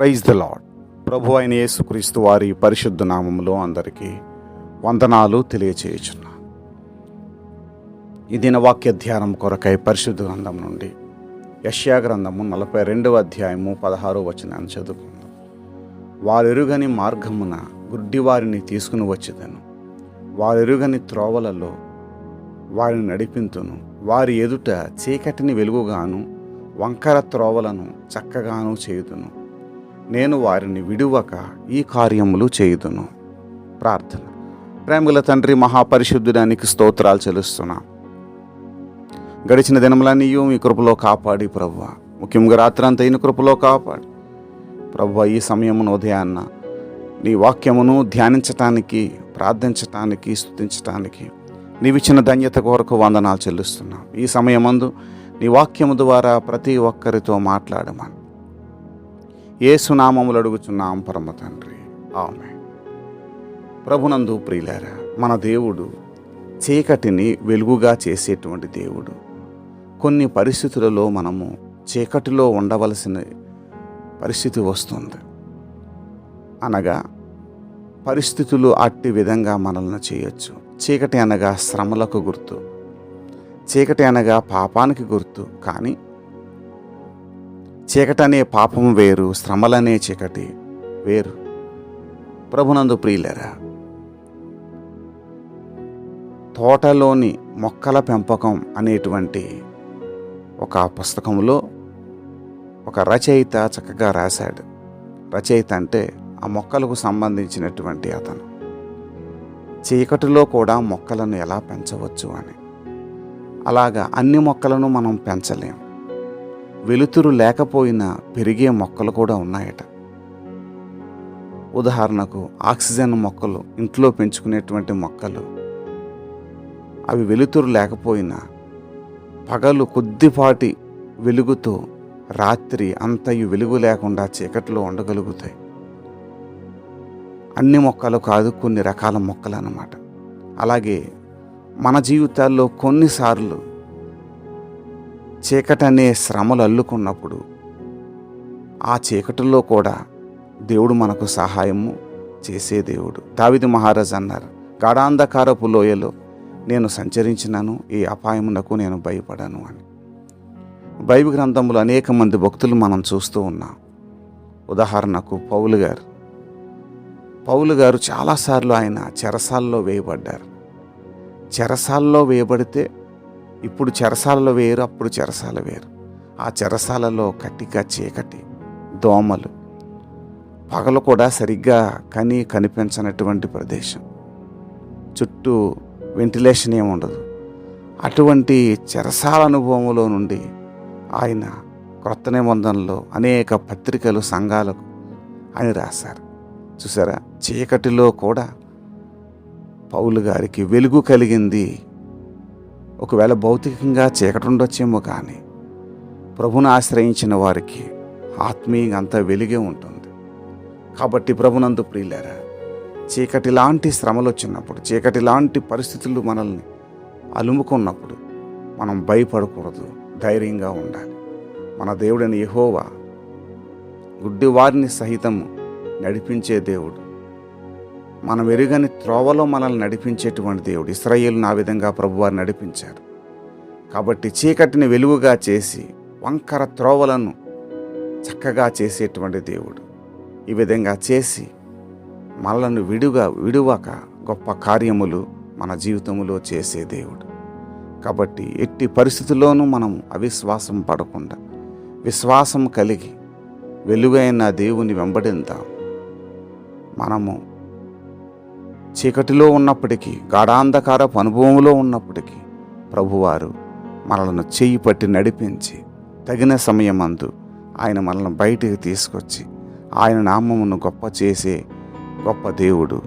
Praise the lord ప్రభు అయిన యేసుక్రీస్తు వారి పరిశుద్ధ నామములో అందరికీ వందనాలు తెలియచేయుచున్నా. ఈ దిన వాక్య ధ్యానం కొరకై పరిశుద్ధ గ్రంథం నుండి యష్యా గ్రంథము నలభై రెండవ అధ్యాయము పదహారో వచనాన్ని చదువుకుందాం. వారెరుగని మార్గమున గుడ్డివారిని తీసుకుని వచ్చేదను. వారెరుగని త్రోవలలో వారిని నడిపింతును. వారి ఎదుట చీకటిని వెలుగుగాను వంకర త్రోవలను చక్కగాను చేయుదును. నేను వారిని విడువక ఈ కార్యములు చేయుదును. ప్రార్థన. ప్రేమగల తండ్రి మహాపరిశుద్ధుడానికి స్తోత్రాలు చెల్లిస్తున్నా. గడిచిన దినములన్నీయు మీ కృపలో కాపాడి ప్రవ్వ. ముఖ్యంగా రాత్రంతా ఈయన కృపలో కాపాడి. ప్రవ్వ ఈ సమయమును ఉదయాన్న నీ వాక్యమును ధ్యానించటానికి ప్రార్థించటానికి స్థుతించటానికి నీవిచ్చిన ధన్యత కొరకు వందనాలు చెల్లిస్తున్నాం. ఈ సమయమందు నీ వాక్యము ద్వారా ప్రతి ఒక్కరితో మాట్లాడమని. ఏసునామములు అడుగుచున్నాం పరమ తండ్రి. ఆమె ప్రభునందు ప్రియులారా మన దేవుడు చీకటిని వెలుగుగా చేసేటువంటి దేవుడు. కొన్ని పరిస్థితులలో మనము చీకటిలో ఉండవలసిన పరిస్థితి వస్తుంది. అనగా పరిస్థితులు అట్టి విధంగా మనల్ని చేయొచ్చు. చీకటి అనగా శ్రమలకు గుర్తు. చీకటి అనగా పాపానికి గుర్తు. కానీ చీకటి అనే పాపం వేరు శ్రమలనే చీకటి వేరు. ప్రభునందు ప్రియులరా తోటలోని మొక్కల పెంపకం అనేటువంటి ఒక పుస్తకంలో ఒక రచయిత చక్కగా రాశాడు. రచయిత అంటే ఆ మొక్కలకు సంబంధించినటువంటి అతను. చీకటిలో కూడా మొక్కలను ఎలా పెంచవచ్చు అని. అలాగా అన్ని మొక్కలను మనం పెంచలేం. వెలుతురు లేకపోయినా పెరిగే మొక్కలు కూడా ఉన్నాయట. ఉదాహరణకు ఆక్సిజన్ మొక్కలు ఇంట్లో పెంచుకునేటువంటి మొక్కలు. అవి వెలుతురు లేకపోయినా పగలు కొద్దిపాటి వెలుగుతో రాత్రి అంతయు వెలుగు లేకుండా చీకట్లో ఉండగలుగుతాయి. అన్ని మొక్కలు కాదు కొన్ని రకాల మొక్కలు అన్నమాట అలాగే మన జీవితాల్లో కొన్నిసార్లు చీకటనే శ్రమలు అల్లుకున్నప్పుడు ఆ చీకటిలో కూడా దేవుడు మనకు సహాయము చేసే దేవుడు. దావిది మహారాజ్ అన్నారు గాఢాంధకారపు లోయలో నేను సంచరించినాను ఈ అపాయమునకు నేను భయపడాను అని. బైబిల్ గ్రంథంలో అనేక మంది భక్తులు మనం చూస్తూ ఉన్నాం. ఉదాహరణకు పౌలు గారు. పౌలు గారు చాలాసార్లు ఆయన చెరసాల్లో వేయబడ్డారు. చెరసాల్లో వేయబడితే ఇప్పుడు చెరసాలలో వేరు అప్పుడు చెరసాల వేరు. ఆ చెరసాలలో కట్టిక చీకటి దోమలు. పగలు కూడా సరిగ్గా కని కనిపించనటువంటి ప్రదేశం. చుట్టూ వెంటిలేషన్ ఏమి ఉండదు. అటువంటి చెరసాల అనుభవంలో నుండి ఆయన క్రొత్త నిబంధనలో అనేక పత్రికలు సంఘాలకు అని రాశారు. చూసారా? చీకటిలో కూడా పౌలు గారికి వెలుగు కలిగింది ఒకవేళ భౌతికంగా చీకటి ఉండొచ్చేమో కానీ ప్రభుని ఆశ్రయించిన వారికి ఆత్మీయంగా అంతా వెలిగే ఉంటుంది. కాబట్టి ప్రభునందు ప్రియులారా చీకటి లాంటి శ్రమలు వచ్చినప్పుడు చీకటి లాంటి పరిస్థితులు మనల్ని అలుముకున్నప్పుడు మనం భయపడకూడదు ధైర్యంగా ఉండాలి. మన దేవుడైన గుడ్డి గుడ్డివారిని సహితం నడిపించే దేవుడు. మనం ఎరుగని త్రోవలో మనల్ని నడిపించేటువంటి దేవుడు. ఇస్రాయేల్ను ఆ విధంగా ప్రభువారు నడిపించారు. కాబట్టి చీకటిని వెలుగుగా చేసి వంకర త్రోవలను చక్కగా చేసేటువంటి దేవుడు. ఈ విధంగా చేసి మనలను విడుగా విడువక గొప్ప కార్యములు మన జీవితంలో చేసే దేవుడు. కాబట్టి ఎట్టి పరిస్థితుల్లోనూ మనం అవిశ్వాసం పడకుండా విశ్వాసం కలిగి వెలుగైన దేవుని వెంబడిందాం. మనము చీకటిలో ఉన్నప్పటికీ గాఢాంధకారపు అనుభవంలో ఉన్నప్పటికీ ప్రభువారు మనలను చేయి పట్టి నడిపించి తగిన సమయమందు ఆయన మనల్ని బయటికి తీసుకొచ్చి ఆయన నామమును గొప్ప చేసే గొప్ప దేవుడు